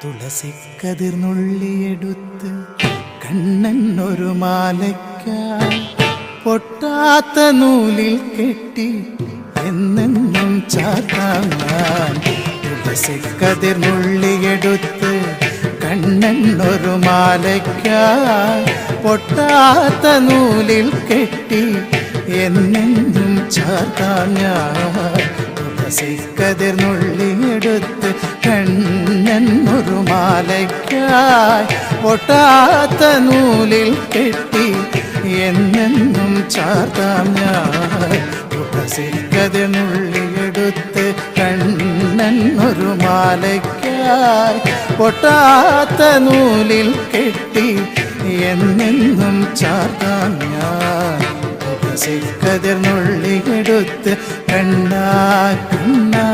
തുളസിക്കതിർന്നുള്ളിയെടുത്ത് കണ്ണൻ ഒരു മാലയ്ക്കായി പൊട്ടാത്ത നൂലിൽ കെട്ടി എന്നെന്നും ചാത്താൻ തുളസിക്കതിർന്നുള്ളിയെടുത്ത് കണ്ണൻ ഒരു മാലയ്ക്കായി പൊട്ടാത്ത നൂലിൽ കെട്ടി എന്നെന്നും ചാത്താൻ ഞാൻ. തുളസിക്കതിർന്നുള്ളിയെടുത്ത് മാലയ്ക്കായി ഒട്ടാത്ത നൂലിൽ കെട്ടി എന്നെന്നും ചാർത്താം ഞാൻ. തുളസിക്കതിർന്നുള്ളിയെടുത്ത് കണ്ണൻ ഒരു മാലയ്ക്കായി പൊട്ടാത്ത നൂലിൽ കെട്ടി എന്നെന്നും ചാർത്താം ഞാൻ. തുളസിക്കതിർന്നുള്ളിയെടുത്ത് കണ്ണാ കണ്ണാ കണ്ണാ.